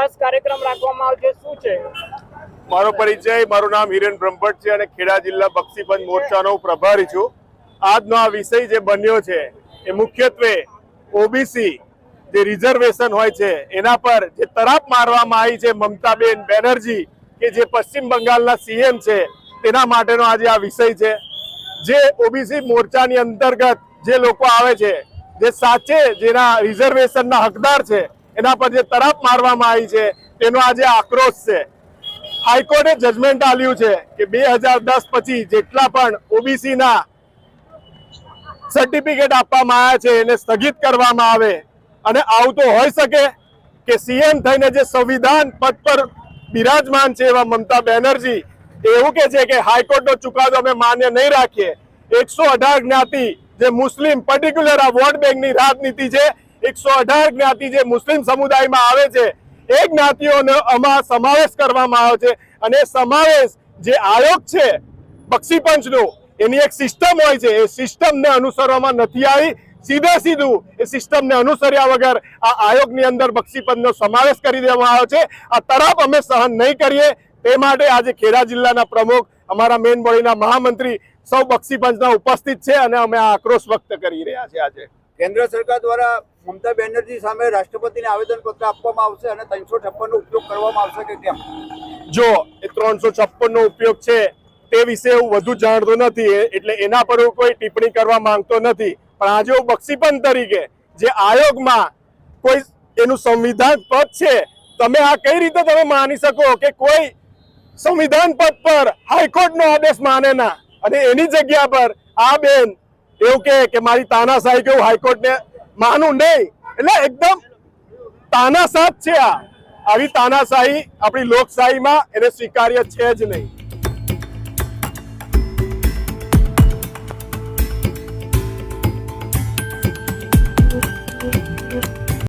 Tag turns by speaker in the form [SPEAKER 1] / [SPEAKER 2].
[SPEAKER 1] ખાસ કાર્યક્રમ રાખવામાં આવશે શું છે?
[SPEAKER 2] મારો પરિચય, મારું નામ હિરેન બ્રહ્મભટ્ટ છે અને ખેડા જિલ્લા બક્ષીપંચ મોરચાનો પ્રભારી છું. આજનો આ વિષય જે બન્યો છે, એ મુખ્યત્વે ઓબીસી જે રિઝર્વેશન હોય છે, એના પર જે તરાપ મારવામાં આવી છે મમતાબેન બેનર્જી કે જે પશ્ચિમ બંગાળના સીએમ છે, તેના માટેનો આજે આ વિષય છે. જે ઓબીસી મોરચાની અંતર્ગત જે લોકો આવે છે, જે સાચે જેના રિઝર્વેશનના હકદાર છે એના પર જે તરફ મારવામાં આવી છે, તેનો આજે આક્રોશ છે. હાઈકોર્ટે જજમેન્ટ આપ્યું છે કે બે પછી જેટલા પણ ઓબીસી ના સર્ટિફિકેટ આપવામાં આવ્યા છે, એને સ્થગિત કરવામાં આવે અને આવું તો શકે કે સીએમ થઈને જે સંવિધાન પદ પર બિરાજમાન છે એવા મમતા બેનર્જી એવું કે છે કે હાઈકોર્ટનો ચુકાદો અમે માન્ય નહીં રાખીએ. એકસો અઢાર જ્ઞાતિ જે મુસ્લિમ પર્ટિક્યુલર આ વોટ બેંકની રાજનીતિ છે એકસો અઢાર જ્ઞાતિ જે મુસ્લિમ સમુદાયમાં આવે છે, એ જ્ઞાતિઓનો આમાં સમાવેશ કરવામાં આવે છે. અને સમાવેશ જે આયોગ છે, બક્ષી પંચનું, એની એક સિસ્ટમ હોય છે. એ સિસ્ટમને અનુસરવામાં નથી આવી. સીધે સીધું એ સિસ્ટમને અનુસર્યા વગર આ આયોગની અંદર બક્ષીપંચનો સમાવેશ કરી દેવામાં આવ્યો છે. આ તરફ અમે સહન નહીં કરીએ. તે માટે આજે ખેડા જિલ્લાના પ્રમુખ, અમારા મેન બોડીના મહામંત્રી સૌ બક્ષીપંચના ઉપસ્થિત છે અને અમે આ આક્રોશ વ્યક્ત કરી રહ્યા છીએ આજે.
[SPEAKER 3] કેન્દ્ર સરકાર દ્વારા મમતા બેનર્જી સામે રાષ્ટ્રપતિને આવેદન પત્ર આપવામાં આવશે અને ત્રણસો છપ્પનનો ઉપયોગ કરવામાં આવશે કે કેમ?
[SPEAKER 2] જો એ ત્રણસો છપ્પનનો ઉપયોગ છે, તે વિશે હું વધુ જાણતો નથી, એટલે એના પર હું કોઈ ટિપ્પણી કરવા માંગતો નથી. પણ આજે હું બક્ષીપન તરીકે જે આયોગમાં કોઈ એનું સંવિધાન પદ છે, તમે આ કઈ રીતે તમે માની શકો કે કોઈ સંવિધાન પદ પર હાઈકોર્ટનો આદેશ માને ના? અને એની જગ્યા પર આ બેન એવું કે મારી તાનાશાહી કે હું હાઈકોર્ટને માનું નહીં એટલે એકદમ તાનાશાહ છે આ. આવી તાનાશાહી આપણી લોકશાહીમાં એને સ્વીકાર્ય છે જ નહીં.